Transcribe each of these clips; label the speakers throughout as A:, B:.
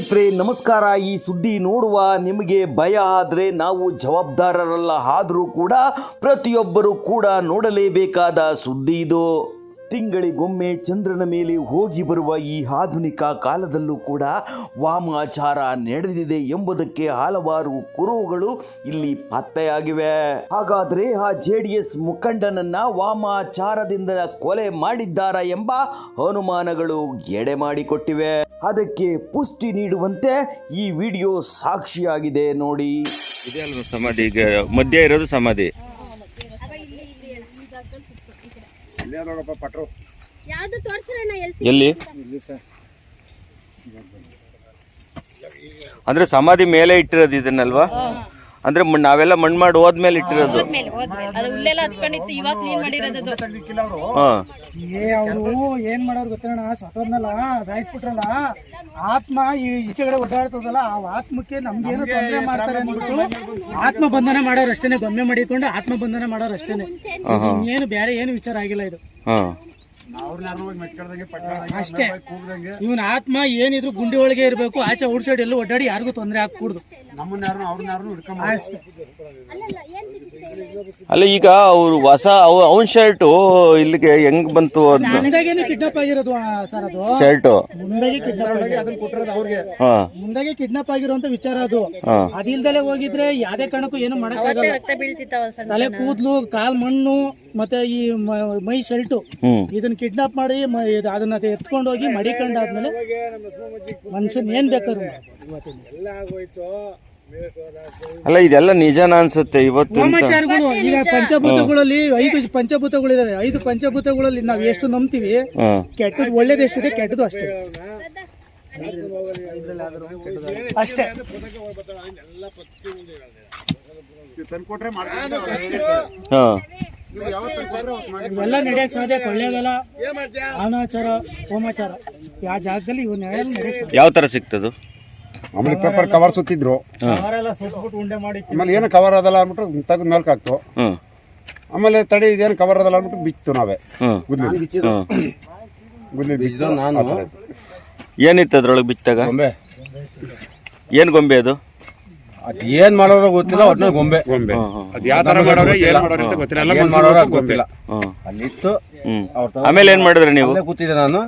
A: ಸ್ನೇಹಿತರೆ, ನಮಸ್ಕಾರ. ಈ ಸುದ್ದಿ ನೋಡುವ ನಿಮಗೆ ಭಯ ಆದರೆ ನಾವು ಜವಾಬ್ದಾರರಲ್ಲ. ಆದರೂ ಕೂಡ ಪ್ರತಿಯೊಬ್ಬರು ಕೂಡ ನೋಡಲೇಬೇಕಾದ ಸುದ್ದಿ ಇದು. ತಿಂಗಳಿಗೊಮ್ಮೆ ಚಂದ್ರನ ಮೇಲೆ ಹೋಗಿ ಬರುವ ಈ ಆಧುನಿಕ ಕಾಲದಲ್ಲೂ ಕೂಡ ವಾಮಾಚಾರ ನಡೆದಿದೆ ಎಂಬುದಕ್ಕೆ ಹಲವಾರು ಕುರುಹುಗಳು ಇಲ್ಲಿ ಪತ್ತೆಯಾಗಿವೆ. ಹಾಗಾದ್ರೆ ಆ ಜೆ ಡಿ ಮುಖಂಡನನ್ನ ವಾಮಾಚಾರದಿಂದ ಕೊಲೆ ಮಾಡಿದ್ದಾರ ಎಂಬ ಅನುಮಾನಗಳು ಎಡೆ ಮಾಡಿಕೊಟ್ಟಿವೆ. ಅದಕ್ಕೆ ಪುಷ್ಟಿ ನೀಡುವಂತೆ ಈ ವಿಡಿಯೋ ಸಾಕ್ಷಿಯಾಗಿದೆ ನೋಡಿ.
B: ಇದೆ ಸಮಾಧಿ? ಈಗ ಮಧ್ಯ ಇರೋದು ಸಮಾಧಿ.
C: ಯಾವ್ದು ತೋರ್ಸಿರಣ್ಣ ಎಲ್ಲಿ
B: ಎಲ್ಲಿ? ಅಂದ್ರೆ ಸಮಾಧಿ ಮೇಲೆ ಇಟ್ಟಿರೋದು ಇದನ್ನಲ್ವಾ? ಅಂದ್ರೆ ಮಣ್ಣ್- ನಾವೆಲ್ಲ ಮಣ್ಣು ಮಾಡಿ ಹೋದ್ಮೇಲೆ ಇಟ್ಟಿರೋದು.
C: ಹೋದ್ಮೇಲೆ ಹೋದ್ಮೇಲೆ. ಅದು ಹತ್ಕೊಂಡಿತ್ತು ಇವಾಗ ಕ್ಲೀನ್ ಮಾಡಿರೋದು.
B: ಹಾ.
D: ಏ ಅವರು ಏನ್ ಮಾಡೋರು ಗೊತ್ತೇಣ ಸತ್ತೋದ್ನಲ್ಲ ಸಾಯಿಸ್ಬಿಟ್ರಲ್ಲ. ಆತ್ಮ ಈ ಈಚೆ ಕಡೆ ಓಡಾಡ್ತದಲ್ಲ ಆ ಆತ್ಮಕ್ಕೆ ನಮ್ಗೇನು ತೊಂದರೆ ಮಾಡ್ತಾರೆ ಅಂದ್ಬಿಟ್ಟು ಆತ್ಮ ಬಂಧನ ಮಾಡೋರು ಅಷ್ಟೇನೆ ಗೊಮ್ಮೆ ಮಾಡಿಕೊಂಡು ಆತ್ಮ ಬಂಧನ ಮಾಡೋರು ಅಷ್ಟೇನೆ. ಏನು ಬೇರೆ ಏನು ವಿಚಾರ ಆಗಿಲ್ಲ ಇದು.
B: ಹಾ.
D: ಅಷ್ಟೇ. ಇವನ್ ಆತ್ಮ ಏನಿದ್ರು ಗುಂಡಿ ಒಳಗೆ ಇರ್ಬೇಕು. ಆಚೆ ಔಟ್ ಸೈಡ್ ಎಲ್ಲೂ ಒಡ್ಡಾಡಿ ಯಾರಿಗೂ ತೊಂದರೆ ಹಾಕೂಡ್ದು
B: ಅಲ್ಲ ಈಗ ಅವ್ರು ಹೊಸ ಅವನ್ ಶರ್ಟ್ ಇಲ್ಲಿಗೆ ಹೆಂಗ್ ಬಂತು
D: ಮುಂದಾಗೇನೆ ಕಿಡ್ನಾಪ್ ಆಗಿರೋದು ಸರ್ ಅದು.
B: ಶರ್ಟ್
D: ಮುಂದಾಗೆ ಕಿಡ್ನಾಪ್ ಮುಂದಾಗೆ ಕಿಡ್ನಾಪ್ ಆಗಿರುವಂತ ವಿಚಾರ ಅದು. ಅದಿಲ್ದಲೆ ಹೋಗಿದ್ರೆ ಯಾವ್ದೇ ಕಾರಣಕ್ಕೂ ಏನು ಮಾಡಕ್ಕಾಗಲ್ಲ. ತಲೆ ಕೂದ್ಲು ಕಾಲ್ ಮಣ್ಣು ಮತ್ತೆ ಈ ಮ-
B: ಶರ್ಟ್
D: ಇದನ್ನ ಕಿಡ್ನಾಪ್ ಮಾಡಿ ಮ- ಇದು ಅದನ್ನ ಎತ್ಕೊಂಡು ಹೋಗಿ ಮಡಿಕೊಂಡಾದ್ಮೇಲೆ ಮನುಷ್ಯನ್ ಏನ್ ಬೇಕಾದ್ರು
B: ಅಲ್ಲ ಇದೆಲ್ಲ ನಿಜಾನ ಅನ್ಸುತ್ತೆ ಇವತ್ತು ಅಂತ.
D: ವಾಮಾಚಾರಗಳು ಈಗ ಪಂಚಭೂತಗಳಲ್ಲಿ ಐದು ಪಂಚಭೂತಗಳಿದಾವೆ. ಐದು ಪಂಚಭೂತಗಳಲ್ಲಿ ನಾವ್ ಎಷ್ಟು ನಂಬ್ತೀವಿ
B: ಹಾ.
D: ಕೆಟ್ಟದ್ದು ಒಳ್ಳೇದು ಎಷ್ಟಿದೆ ಕೆಟ್ಟದ್ದು ಅಷ್ಟೇ. ಅಷ್ಟೇ.
B: ಹಾ.
D: ಇವೆಲ್ಲ ನಡೆಯಕ್ ಸಾಧ್ಯ ಕೊಳ್ಳೇಗಾಲ ಅನಾಚಾರ ಹೋಮಾಚಾರ ಯಾವ ಜಾಗದಲ್ಲಿ ಇವ್ ನಡೆಯಕ್ ಸಾಧ್ಯ?
B: ಯಾವ ತರ ಸಿಗ್ತದು?
E: ಆಮೇಲೆ ಪೇಪರ್ ಕವರ್ ಸುತ್ತಿದ್ರು.
D: ಅವರೆಲ್ಲ ಸುಟ್ಬಿಟ್ಟು ಉಂಡೆ ಮಾಡಿ
E: ಆಮೇಲೆ ಏನು ಕವರ್ ಅದಲ್ಲ ಅಂದ್ಬಿಟ್ಟು ತೆಗೆದು ಮೇಲ್ಕ್ ಹಾಕ್ತು ಆಮೇಲೆ ತಡಿ ಇದೇನು ಕವರ್ ಅದಲ್ಲ ಅಂದ್ಬಿಟ್ಟು ಬಿತ್ತು ನಾವೇ.
B: ಹ್ಮ್
E: ಗುದ್ಲಿ
B: ಹ್ಮ್
E: ಗುದ್ಲಿ ಬಿದ್ದು ನಾನು
B: ಏನಿತ್ತು ಅದ್ರೊಳಗೆ ಬಿತ್ತಾಗ?
E: ಗೊಂಬೆ.
B: ಏನ್ ಗೊಂಬೆ ಅದು?
E: ಅದ್ ಏನ್ ಮಾಡೋರೋ ಗೊತ್ತಿಲ್ಲ ಒಟ್ನಲ್ಲಿ ಗೊಂಬೆ. ಗೊಂಬೆ. ಅದ್ ಯಾವ ತರ ಮಾಡೋರೆ ಏನ್ ಮಾಡೋರು ಅಂತ ಗೊತ್ತಿಲ್ಲ. ಎಲ್ಲ ಮಾಡೋರ ಗೊತ್ತಿಲ್ಲ. ಅಲ್ಲಿತ್ತು
B: ಆಮೇಲೆ ಏನ್ ಮಾಡಿದ್ರೆ ನೀವು?
E: ಅಲ್ಲೇ ಕೂತಿದ್ದೆ ನಾನು.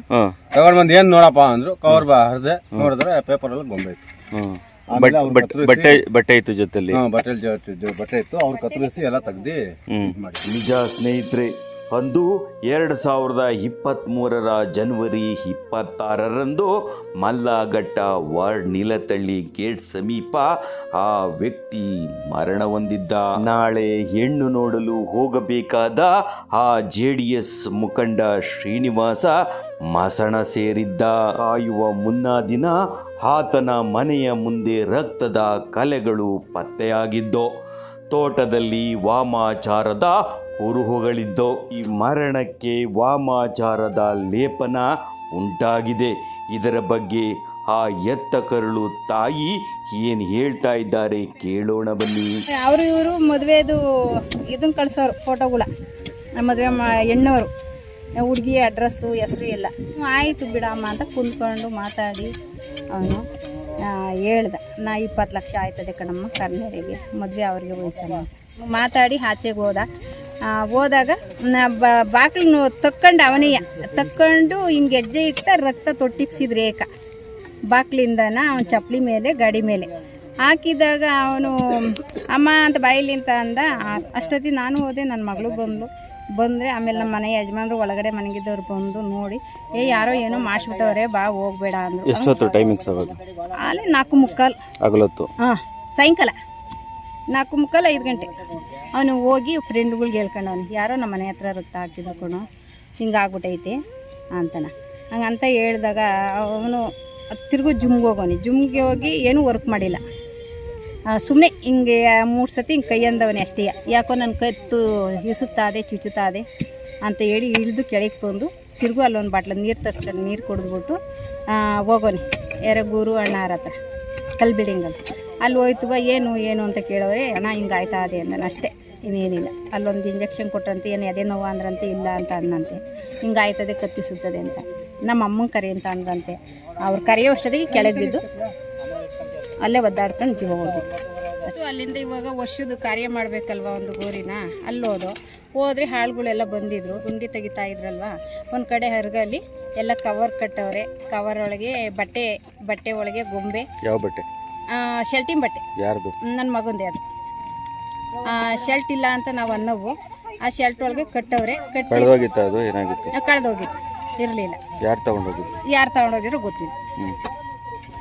E: ತಗೊಂಡ್ ಬಂದ್ ಏನ್ ನೋಡಪ್ಪ ಅಂದ್ರು ಕವರ್ ಬಾ ಹರಿದೆ ನೋಡಿದ್ರೆ ಪೇಪರ್ ಅಲ್ಲಿ ಗೊಂಬೆ ಇತ್ತು.
B: ಹ್ಮ್. ಬಟ್- ಬಟ್- ಬಟ್ಟೆ ಬಟ್ಟೆ ಇತ್ತು ಜೊತೆಲಿ.
E: ಹಾ ಬಟ್ಟೆ ಬಟ್ಟೆ ಇತ್ತು. ಅವ್ರು ಕತ್ತರಿಸಿ ಎಲ್ಲ ತೆಗ್ದಿ
B: ಹ್ಮ್.
E: ಮಾಡಿ
A: ನಿಜ ಸ್ನೇಹಿತರೆ ಅಂದು ಎರಡು ಸಾವಿರದ ಇಪ್ಪತ್ತ್ಮೂರರ ಜನ್ವರಿ ಇಪ್ಪತ್ತಾರರಂದು ಮಲ್ಲಘಟ್ಟ ವಾರ್ಡ್ ನೀಲತಳ್ಳಿ ಗೇಟ್ ಸಮೀಪ ಆ ವ್ಯಕ್ತಿ ಮರಣ ಹೊಂದಿದ್ದ. ನಾಳೆ ಹೆಣ್ಣು ನೋಡಲು ಹೋಗಬೇಕಾದ ಆ ಜೆ ಡಿ ಎಸ್ ಮುಖಂಡ ಶ್ರೀನಿವಾಸ ಮಸಣ ಸೇರಿದ್ದ. ಕಾಯುವ ಮುನ್ನಾ ದಿನ ಆತನ ಮನೆಯ ಮುಂದೆ ರಕ್ತದ ಕಲೆಗಳು ಪತ್ತೆಯಾಗಿದ್ದೋ ತೋಟದಲ್ಲಿ ವಾಮಾಚಾರದ ಕುರುಹುಗಳಿದ್ದೋ ಈ ಮರಣಕ್ಕೆ ವಾಮಾಚಾರದ ಲೇಪನ ಉಂಟಾಗಿದೆ. ಇದರ ಬಗ್ಗೆ ಆ ಎತ್ತ ಕರುಳು ತಾಯಿ ಏನು ಹೇಳ್ತಾ ಇದ್ದಾರೆ ಕೇಳೋಣ ಬನ್ನಿ.
C: ಅವರು ಇವರು ಮದುವೆದು ಇದನ್ನ ಕಳ್ಸೋರು ಫೋಟೋಗಳ ಮದುವೆ ಹೆಣ್ಣವರು ಹುಡುಗಿ ಅಡ್ರೆಸ್ಸು ಹೆಸರು ಎಲ್ಲ ಆಯಿತು ಬಿಡಮ್ಮ ಅಂತ ಕುಂತ್ಕೊಂಡು ಮಾತಾಡಿ ಅವನು ಹೇಳ್ದ. ನಾ ಇಪ್ಪತ್ತು ಲಕ್ಷ ಆಯ್ತದೆ ಕಣಮ್ಮ ಕರ್ನಾಡಿಗೆ ಮದುವೆ ಅವ್ರಿಗೆ ವಯಸ್ಸಲ್ಲ ಅಂತ. ಮಾತಾಡಿ ಆಚೆಗೆ ಹೋದ. ಹೋದಾಗ ನಾ ಬಾಕ್ಲು ತಕ್ಕೊಂಡು ಅವನಿಯ. ತಕ್ಕೊಂಡು ಹಿಂಗೆ ಹೆಜ್ಜೆ ಇಕ್ತಾ ರಕ್ತ ತೊಟ್ಟಿಗ್ಸಿದ್ರು ಏಕ. ಬಾಕ್ಲಿಂದನ ಅವನ ಚಪ್ಪಲಿ ಮೇಲೆ ಗಾಡಿ ಮೇಲೆ. ಹಾಕಿದಾಗ ಅವನು ಅಮ್ಮ ಅಂತ ಬಾಯಿಲಿಂತ ಅಂದ ಅಷ್ಟೊತ್ತಿ ಅಷ್ಟೊತ್ತಿಗೆ ನಾನು ಹೋದೆ ನನ್ನ ಮಗಳು ಬಂದು ಬಂದರೆ ಆಮೇಲೆ ನಮ್ಮ ಮನೆ ಯಜಮಾನರು ಒಳಗಡೆ ಮನೆಗಿದ್ದವ್ರು ಬಂದು ನೋಡಿ ಏ ಯಾರೋ ಏನೋ ಮಾಡಿಸ್ಬಿಟ್ಟವ್ರೆ ಬಾ ಹೋಗ್ಬೇಡ ಅಂದರು.
B: ಎಷ್ಟೊತ್ತು ಟೈಮಿಂಗ್ಸ್ ಆಗೋದು
C: ಅಲ್ಲಿ ನಾಲ್ಕು ಮುಕ್ಕಾಲು.
B: ಆಗಲತ್ತು
C: ಹಾಂ ಸಾಯಂಕಾಲ. ನಾಲ್ಕು ಮುಕ್ಕಲ್ಲ ಐದು ಗಂಟೆ. ಅವನು ಹೋಗಿ ಫ್ರೆಂಡ್ಗಳ್ಗೆ ಹೇಳ್ಕೊಂಡವನು, ಯಾರೋ ನಮ್ಮ ಮನೆ ಹತ್ರ ರಕ್ತ ಹಾಕಿದ ಕಣೋ ಹಿಂಗಾಗ್ಬಿಟ್ಟೈತೆ ಅಂತಾನೆ. ಹಂಗಂತ ಹೇಳಿದಾಗ ಅವನು ತಿರುಗು ಜುಮ್ಗೆ ಹೋಗೋನಿ. ಜುಮ್ಗೆ ಹೋಗಿ ಏನೂ ವರ್ಕ್ ಮಾಡಿಲ್ಲ. ಸುಮ್ಮನೆ ಹಿಂಗೆ ಮೂರು ಸತಿ ಹಿಂಗೆ ಕೈ ಅಂದವನೇ ಅಷ್ಟೇ. ಯಾಕೋ ನನ್ನ ಕತ್ತು ಹಿಸುತ್ತಾದೆ, ಚುಚ್ಚುತ್ತಾದೆ ಅಂತ ಹೇಳಿ ಇಳಿದು ಕೆಳಗೆ ಬಂದು ತಿರುಗು ಅಲ್ಲೊಂದು ಬಾಟ್ಲ ನೀರು ತರ್ಸ್ಕೊಂಡು ನೀರು ಕುಡಿದ್ಬಿಟ್ಟು ಹೋಗೋನಿ. ಯಾರ ಗುರು ಅಣ್ಣಾರ ಹತ್ರ ಕಲ್ ಬಿಲ್ಡಿಂಗಲ್ಲಿ ಅಲ್ಲಿ ಹೋಯ್ತು ಬಾ ಏನು ಏನು ಅಂತ ಕೇಳೋರೆ ಅಣ್ಣ ಹಿಂಗೆ ಆಯ್ತಾ ಅದೇ ಅಂದನು ಅಷ್ಟೇ ಇನ್ನೇನಿಲ್ಲ. ಅಲ್ಲೊಂದು ಇಂಜೆಕ್ಷನ್ ಕೊಟ್ಟಂತೆ ಏನು ಅದೇ ನೋವು ಅಂದ್ರಂತೆ ಇಲ್ಲ ಅಂತ ಅಂದಂತೆ. ಹಿಂಗೆ ಆಯ್ತದೆ ಕತ್ತಿಸುತ್ತದೆ ಅಂತ. ನಮ್ಮ ಅಮ್ಮನ ಕರಿ ಅಂತ ಅಂದಂತೆ. ಅವ್ರು ಕರೆಯೋ ಅಷ್ಟೊತ್ತಿಗೆ ಕೆಳಗೆ ಬಿದ್ದು ಅಲ್ಲೇ ಒದ್ದಾಡ್ಕೊಂಡು ಜೀವ ಹೋಗಿತ್ತು ಸೊ ಅಲ್ಲಿಂದ ಇವಾಗ ವರ್ಷದ ಕಾರ್ಯ ಮಾಡಬೇಕಲ್ವ ಒಂದು ಗೋರಿನ ಅಲ್ಲಿ ಹೋದು. ಹೋದ್ರೆ ಹಾಳುಗಳೆಲ್ಲ ಬಂದಿದ್ರು ಗುಂಡಿ ತೆಗಿತಾ ಇದ್ರಲ್ವ? ಒಂದು ಕಡೆ ಹರಗಲ್ಲಿ ಎಲ್ಲ ಕವರ್ ಕಟ್ಟವ್ರೆ. ಕವರ್ ಒಳಗೆ ಬಟ್ಟೆ ಬಟ್ಟೆ ಒಳಗೆ ಗೊಂಬೆ.
B: ಯಾವ ಬಟ್ಟೆ?
C: ಶೆಲ್ಟಿನ್ ಬಟ್ಟೆ.
B: ಯಾರ್ದು?
C: ನನ್ನ ಮಗಂದೇ ಅದು. ಶೆಲ್ಟ್ ಇಲ್ಲ ಅಂತ ನಾವು ಅನ್ನೋವು. ಆ ಶೆಲ್ಟ್ ಒಳಗೆ ಕಟ್ಟವ್ರೆ. ಕಟ್ಟಿ
B: ಕಳೆದೋಗಿತ್ತ ಅದು? ಏನಾಗಿತ್ತು?
C: ಕಳೆದೋಗಿತ್ತು. ಇರಲಿಲ್ಲ.
B: ಯಾರು ತಗೊಂಡೋಗಿದ್ರು
C: ಯಾರು ತಗೊಂಡೋಗಿದ್ರು ಗೊತ್ತಿಲ್ಲ.
B: ಹ್ಮ್.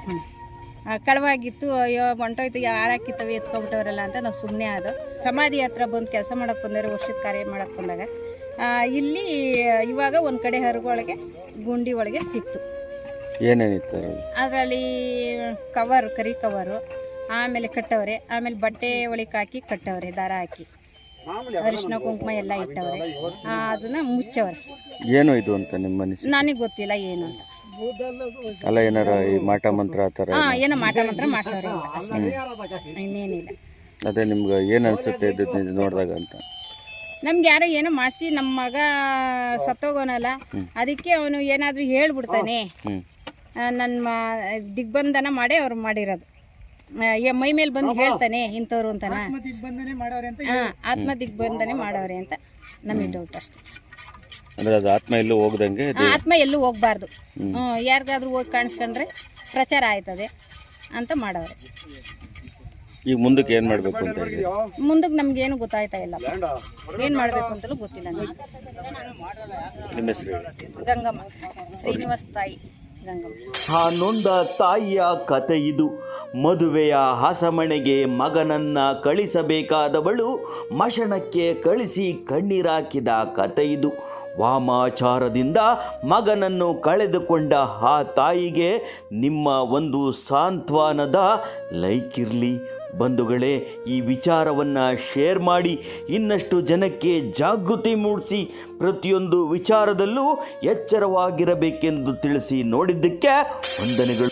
C: ಹ್ಞೂ ಕಳವಾಗಿತ್ತು. ಅಯ್ಯೋ ಹೊಂಟೋಯ್ತು. ಯಾರು ಹಾಕಿತ್ತವೆ ಎತ್ಕೊಂಬಿಟ್ಟವ್ರಲ್ಲ ಅಂತ ನಾವು ಸುಮ್ಮನೆ ಆದ. ಸಮಾಧಿ ಹತ್ರ ಬಂದು ಕೆಲಸ ಮಾಡಕ್ಕೆ ಬಂದರೆ ವರ್ಷದ ಕಾರ್ಯ ಮಾಡಕ್ಕೆ ಬಂದಾಗ. ಆ, ಇಲ್ಲಿ ಇವಾಗ ಒಂದು ಕಡೆ ಹರಗೊಳಗೆ ಗುಂಡಿ ಒಳಗೆ ಸಿಕ್ತು.
B: ಏನೇನಿತ್ತು ಅದರಲ್ಲಿ?
C: ಕವರ್ ಕರಿ ಕವರು ಆಮೇಲೆ ಕಟ್ಟವ್ರೆ ಆಮೇಲೆ ಬಟ್ಟೆ ಒಳಿಕ್ ಹಾಕಿ ಕಟ್ಟವ್ರೆ ದಾರ ಹಾಕಿ. ಅರಿಶಿನ ಕುಂಕುಮ ಎಲ್ಲ ಇಟ್ಟವ್ರೆ. ಆ, ಅದನ್ನ ಮುಚ್ಚವ್ರೆ.
B: ಏನು ಇದು ಅಂತ ನಿಮ್ಮ ಮನಸ್ಸು
C: ನನಗೆ ಗೊತ್ತಿಲ್ಲ ಏನು ಅಂತ.
B: ಅಲ್ಲ ಏನಾರ ಈ ಮಾಟ ಮಂತ್ರ ಆ ಥರ
C: ಹಾ ಏನೋ? ಮಾಟ ಮಂತ್ರ ಮಾಡ್ಸವ್ರೆ ಅಷ್ಟೇ. ಇನ್ನೇನಿಲ್ಲ.
B: ಅದೇ ನಿಮ್ಗೆ ಏನು ಅನ್ಸುತ್ತೆ ಇದು ನೋಡಿದಾಗ ಅಂತ?
C: ನಮ್ಗೆ ಯಾರೋ ಏನೋ ಮಾಡಿಸಿ ನಮ್ಮ ಮಗ ಸತ್ತೋಗೋನಲ್ಲ ಅದಕ್ಕೆ ಅವನು ಏನಾದರೂ ಹೇಳ್ಬಿಡ್ತಾನೆ.
B: ಹ್ಞೂ
C: ನನ್ನ ಮಾ ದಿಗ್ಬಂಧನ ಮಾಡೇ ಅವ್ರು ಮಾಡಿರೋದು. ಮೈ ಮೇಲೆ ಬಂದು ಹೇಳ್ತಾನೆ ಇಂಥವ್ರು ಅಂತಾನ. ಹಾಂ ಆತ್ಮ ದಿಗ್ಬಂಧನೆ ಮಾಡವ್ರೆ ಅಂತ ನಮಗೆ ಡೌಟ್ ಅಷ್ಟೆ.
B: ಅಂದ್ರೆ ಅದು ಆತ್ಮ ಎಲ್ಲೂ ಹೋಗ್ದಂಗೆ
C: ಆ, ಆತ್ಮ ಎಲ್ಲೂ ಹೋಗ್ಬಾರ್ದು. ಹ್ಞೂ ಯಾರಿಗಾದ್ರೂ ಹೋಗಿ ಕಾಣಿಸ್ಕೊಂಡ್ರೆ ಪ್ರಚಾರ ಆಯ್ತದೆ ಅಂತ ಮಾಡವ್ರೆ
B: ಈಗ ಮುಂದಕ್ಕೆ ಏನು ಮಾಡಬೇಕು ಅಂತ ಹೇಳಿ.
C: ಮುಂದಕ್ಕೆ ನಮ್ಗೇನು ಗೊತ್ತಾಯ್ತಾ ಇಲ್ಲ. ಏನು ಮಾಡಬೇಕು ಅಂತಲೂ ಗೊತ್ತಿಲ್ಲ ನಮ್ಗೆ.
B: ನಿಮ್ಮ ಹೆಸರು ಹೇಳಿ.
C: ಗಂಗಮ್ಮ ಶ್ರೀನಿವಾಸ್ ತಾಯಿ.
A: ಆ ನೊಂದ ತಾಯಿಯ ಕತೆ ಇದು. ಮದುವೆಯ ಹಸಮಣೆಗೆ ಮಗನನ್ನ ಕಳಿಸಬೇಕಾದವಳು ಮಶಣಕ್ಕೆ ಕಳಿಸಿ ಕಣ್ಣೀರಾಕಿದ ಕತೆ ಇದು. ವಾಮಾಚಾರದಿಂದ ಮಗನನ್ನು ಕಳೆದುಕೊಂಡ ಆ ತಾಯಿಗೆ ನಿಮ್ಮ ಒಂದು ಸಾಂತ್ವನದ ಲೈಕ್ ಇರಲಿ. ಬಂಧುಗಳೇ, ಈ ವಿಚಾರವನ್ನು ಶೇರ್ ಮಾಡಿ, ಇನ್ನಷ್ಟು ಜನಕ್ಕೆ ಜಾಗೃತಿ ಮೂಡಿಸಿ, ಪ್ರತಿಯೊಂದು ವಿಚಾರದಲ್ಲೂ ಎಚ್ಚರವಾಗಿರಬೇಕೆಂದು ತಿಳಿಸಿ ನೋಡಿದ್ದಕ್ಕೆ ವಂದನೆಗಳು.